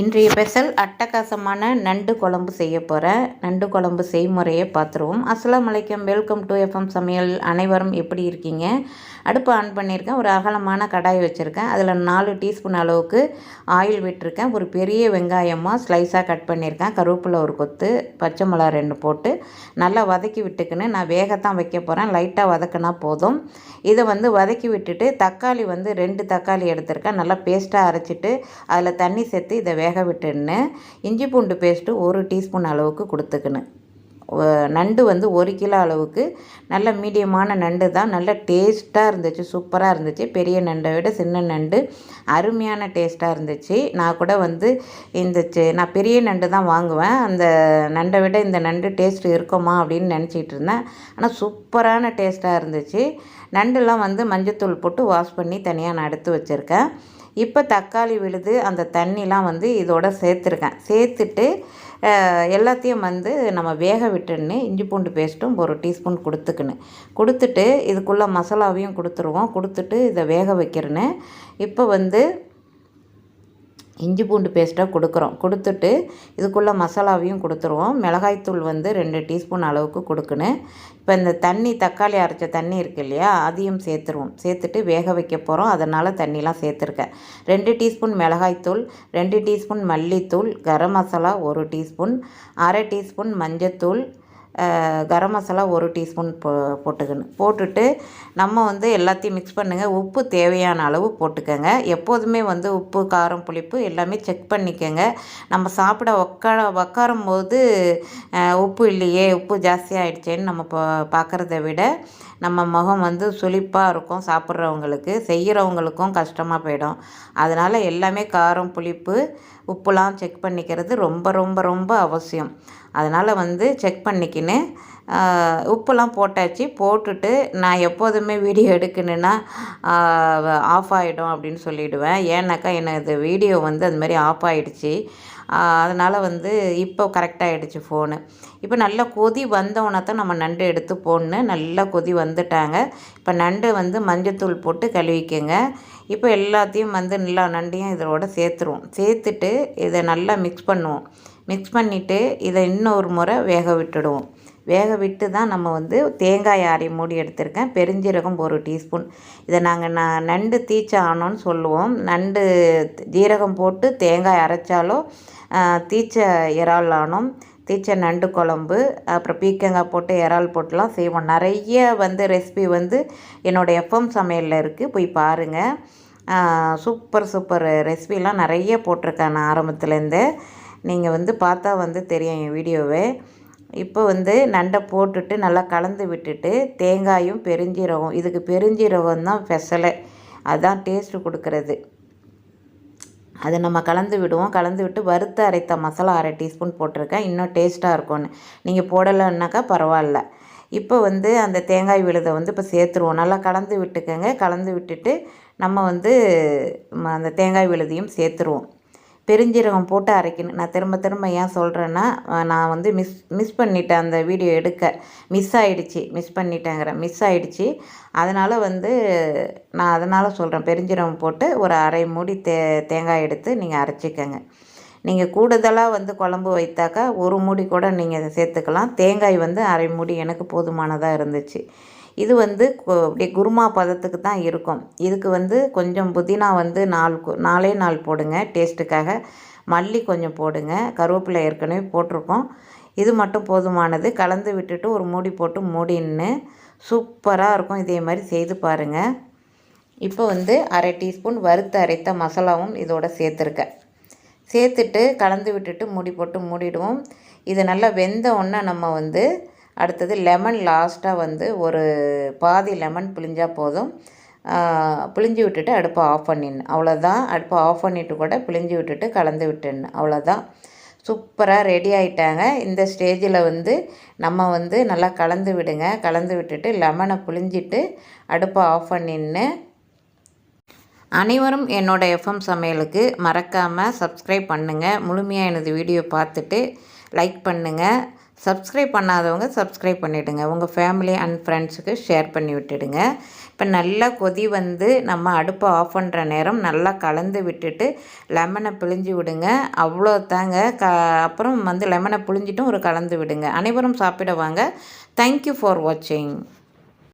இன்றைய ஸ்பெஷல் அட்டகாசமான நண்டு குழம்பு செய்ய போகிறேன் நண்டு குழம்பு செய்முறையை பார்த்துருவோம். அஸ்லாம் அலைக்கம். வெல்கம் டு எஃப்எம் சமையல். அனைவரும் எப்படி இருக்கீங்க? அடுப்பு ஆன் பண்ணியிருக்கேன். ஒரு அகலமான கடாய் வச்சுருக்கேன். அதில் நாலு டீஸ்பூன் அளவுக்கு ஆயில் விட்டுருக்கேன். ஒரு பெரிய வெங்காயமாக ஸ்லைஸாக கட் பண்ணியிருக்கேன். கருவேப்பிலை ஒரு கொத்து பச்சை மிளகா ரெண்டு போட்டு நல்லா வதக்கி விட்டுக்குன்னு நான் வேகத்தான் வைக்க போகிறேன் லைட்டாக வதக்கினா போதும். இதை வந்து வதக்கி விட்டுட்டு தக்காளி வந்து ரெண்டு தக்காளி எடுத்திருக்கேன். நல்லா பேஸ்ட்டாக அரைச்சிட்டு அதில் தண்ணி சேர்த்து இதை வேக விட்டுன்னு இஞ்சி பூண்டு பேஸ்ட்டு ஒரு டீஸ்பூன் அளவுக்கு கொடுத்துக்கணும். நண்டு வந்து ஒரு கிலோ அளவுக்கு நல்ல மீடியமான நண்டு தான் நல்ல டேஸ்ட்டாக இருந்துச்சு சூப்பராக இருந்துச்சு. பெரிய நண்டை விட சின்ன நண்டு அருமையான டேஸ்ட்டாக இருந்துச்சு. நான் கூட வந்து இந்த நான் பெரிய நண்டு தான் வாங்குவேன். அந்த நண்டை விட இந்த நண்டு டேஸ்ட் இருக்குமா அப்படின்னு நினச்சிட்டு இருந்தேன். ஆனால் சூப்பரான டேஸ்ட்டாக இருந்துச்சு. நண்டுலாம் வந்து மஞ்சத்தூள் போட்டு வாஷ் பண்ணி தனியாக நான் எடுத்து வச்சுருக்கேன். இப்போ தக்காளி விழுது அந்த தண்ணிலாம் வந்து இதோட சேர்த்துருக்கேன். சேர்த்துட்டு எல்லாத்தையும் வந்து நம்ம வேக விட்டுன்னு இஞ்சி பூண்டு பேஸ்ட்டும் ஒரு டீஸ்பூன் கொடுத்துக்கணும். கொடுத்துட்டு இதுக்குள்ளே மசாலாவையும் கொடுத்துருவோம். கொடுத்துட்டு இதை வேக வைக்கிறேன்னு. இப்போ வந்து இஞ்சி பூண்டு பேஸ்ட்டாக கொடுக்குறோம். கொடுத்துட்டு இதுக்குள்ளே மசாலாவையும் கொடுத்துருவோம். மிளகாய்த்தூள் வந்து ரெண்டு டீஸ்பூன் அளவுக்கு கொடுக்கணும். இப்போ இந்த தண்ணி தக்காளி அரைச்ச தண்ணி இருக்கு இல்லையா அதையும் சேர்த்துருவோம். சேர்த்துட்டு வேக வைக்க போகிறோம் அதனால் தண்ணிலாம் சேர்த்துருக்கேன். ரெண்டு டீஸ்பூன் மிளகாய்த்தூள் ரெண்டு டீஸ்பூன் மல்லித்தூள் கரம் மசாலா ஒரு டீஸ்பூன் அரை டீஸ்பூன் மஞ்சத்தூள் கரம் மசாலா ஒரு டீஸ்பூன் போ போட்டுக்கணும். போட்டுட்டு நம்ம வந்து எல்லாத்தையும் மிக்ஸ் பண்ணுங்கள் உப்பு தேவையான அளவு போட்டுக்கோங்க. எப்போதுமே வந்து உப்பு காரம் புளிப்பு எல்லாமே செக் பண்ணிக்கோங்க. நம்ம சாப்பிட உட்கார உட்காரும் போது உப்பு இல்லையே உப்பு ஜாஸ்தியாகிடுச்சேன்னு நம்ம பா பார்க்குறத விட நம்ம முகம் வந்து சுளிப்பாக இருக்கும் சாப்பிட்றவங்களுக்கு. செய்கிறவங்களுக்கும் கஷ்டமாக போயிடும். அதனால் எல்லாமே காரம் புளிப்பு உப்புலாம் செக் பண்ணிக்கிறது ரொம்ப ரொம்ப ரொம்ப அவசியம். அதனால் வந்து செக் பண்ணிக்கின்னு ஆஹ், உப்பெல்லாம் போட்டாச்சு. போட்டுட்டு நான் எப்போதுமே வீடியோ எடுக்கணுன்னா ஆஃப் ஆகிடும் அப்படின்னு சொல்லிவிடுவேன் ஏன்னாக்கா எனது வீடியோ வந்து அது மாதிரி ஆஃப் ஆகிடுச்சி அதனால் வந்து இப்போ கரெக்டாகிடுச்சு ஃபோனு இப்போ நல்லா கொதி வந்தவொன்னே தான் நம்ம நண்டு எடுத்து போடணும். நல்லா கொதி வந்துட்டாங்க. இப்போ நண்டு வந்து மஞ்சத்தூள் போட்டு கழுவிக்கோங்க. இப்போ எல்லாத்தையும் வந்து நல்லா நண்டையும் இதோட சேர்த்துருவோம். சேர்த்துட்டு இதை நல்லா மிக்ஸ் பண்ணுவோம். மிக்ஸ் பண்ணிவிட்டு இதை இன்னொரு முறை வேக விட்டுடுவோம். வேக விட்டு தான் நம்ம வந்து தேங்காய் அரை மூடி எடுத்திருக்கேன். பெருஞ்சீரகம் ஒரு டீஸ்பூன். இதை நாங்கள் நான் நண்டு தீச்ச ஆனோன்னு சொல்லுவோம். நண்டு ஜீரகம் போட்டு தேங்காய் அரைச்சாலோ தீச்ச இறால் ஆனோம் தீச்ச நண்டு குழம்பு அப்புறம் பீக்கங்காய் போட்டு இறால் போட்டுலாம் செய்வோம். நிறைய வந்து ரெசிபி வந்து என்னோடய எஃப்எம் சமையலில் இருக்குது போய் பாருங்கள் சூப்பர் சூப்பர் ரெசிபிலாம் நிறைய போட்டிருக்கேன் நான் ஆரம்பத்துலேருந்தே. நீங்கள் வந்து பார்த்தா வந்து தெரியும் என் வீடியோவே. இப்போ வந்து நண்டை போட்டுட்டு நல்லா கலந்து விட்டுட்டு தேங்காயும் பெருஞ்சீரகம் இதுக்கு பெருஞ்சீரகம் தான் ஸ்பெஷலே அதுதான் டேஸ்ட்டு கொடுக்கறது. அதை நம்ம கலந்து விடுவோம். கலந்து விட்டு வறுத்து அரைத்த மசாலா அரை டீஸ்பூன் போட்டிருக்கேன். இன்னும் டேஸ்ட்டாக இருக்கும்னு. நீங்கள் போடலைன்னாக்கா பரவாயில்ல. இப்போ வந்து அந்த தேங்காய் விழுதை வந்து இப்போ சேர்த்துருவோம். நல்லா கலந்து விட்டுக்கோங்க. கலந்து விட்டுட்டு நம்ம வந்து ம, அந்த தேங்காய் விழுதையும் சேர்த்துருவோம். பெருஞ்சீரகம் போட்டு அரைக்கணும். நான் திரும்ப திரும்ப ஏன் சொல்கிறேன்னா நான் வந்து மிஸ் மிஸ் பண்ணிட்டேன் அந்த வீடியோ எடுக்க மிஸ் ஆகிடுச்சி மிஸ் பண்ணிட்டேங்கிறேன் மிஸ் ஆகிடுச்சி அதனால் வந்து நான் அதனால் சொல்கிறேன் பெருஞ்சீரகம் போட்டு ஒரு அரை மூடி தே தேங்காய் எடுத்து நீங்கள் அரைச்சிக்கங்க. நீங்கள் கூடுதலாக வந்து குழம்பு வைத்தாக்கா ஒரு மூடி கூட நீங்கள் சேர்த்துக்கலாம். தேங்காய் வந்து அரை மூடி எனக்கு போதுமானதாக இருந்துச்சு. இது வந்து கு- அப்படியே குருமா பதத்துக்கு தான் இருக்கும். இதுக்கு வந்து கொஞ்சம் புதினா வந்து நாலு நாலே நாள் போடுங்க டேஸ்ட்டுக்காக. மல்லி கொஞ்சம் போடுங்க. கருவேப்பிலை ஏற்கனவே போட்டிருக்கோம். இது மட்டும் போதுமானது. கலந்து விட்டுட்டு ஒரு மூடி போட்டு மூடின்னு சூப்பராக இருக்கும். இதே மாதிரி செய்து பாருங்கள் இப்போ வந்து அரை டீஸ்பூன் வறுத்து அரைத்த மசாலாவும் இதோட சேர்த்துருக்கேன் சேர்த்துட்டு கலந்து விட்டுட்டு மூடி போட்டு மூடிடுவோம். இது நல்லா வெந்த உடனே நம்ம வந்து அடுத்தது லெமன் லாஸ்ட்டாக வந்து ஒரு பாதி லெமன் பிழிஞ்சால் போதும். பிழிஞ்சு விட்டுட்டு அடுப்பை ஆஃப் பண்ணிடணும். அவ்வளோதான் அடுப்பை ஆஃப் பண்ணிவிட்டு கூட பிழிஞ்சு விட்டுட்டு கலந்து விட்டுடணும். அவ்வளோதான் சூப்பராக ரெடி ஆகிட்டாங்க இந்த ஸ்டேஜில் வந்து நம்ம வந்து நல்லா கலந்து விடுங்க. கலந்து விட்டுட்டு லெமனை புழிஞ்சிட்டு அடுப்பை ஆஃப் பண்ணின்னு அனைவரும் என்னோடய எஃப்எம் சமையலுக்கு மறக்காமல் சப்ஸ்கிரைப் பண்ணுங்கள் முழுமையாக எனது வீடியோ பார்த்துட்டு லைக் பண்ணுங்கள் சப்ஸ்கிரைப் பண்ணாதவங்க சப்ஸ்கிரைப் பண்ணிவிடுங்க உங்கள் ஃபேமிலி அண்ட் ஃப்ரெண்ட்ஸுக்கு ஷேர் பண்ணி விட்டுடுங்க. இப்போ நல்லா கொதி வந்து நம்ம அடுப்பை ஆஃப் பண்ணுற நேரம் நல்லா கலந்து விட்டுட்டு லெமனை பிழிஞ்சு விடுங்க. அவ்வளோ தாங்க க அப்புறம் வந்து லெமனை பிழிஞ்சிட்டும் ஒரு கலந்து விடுங்க. அனைவரும் சாப்பிட வாங்க. தேங்க்யூ ஃபார் வாட்சிங்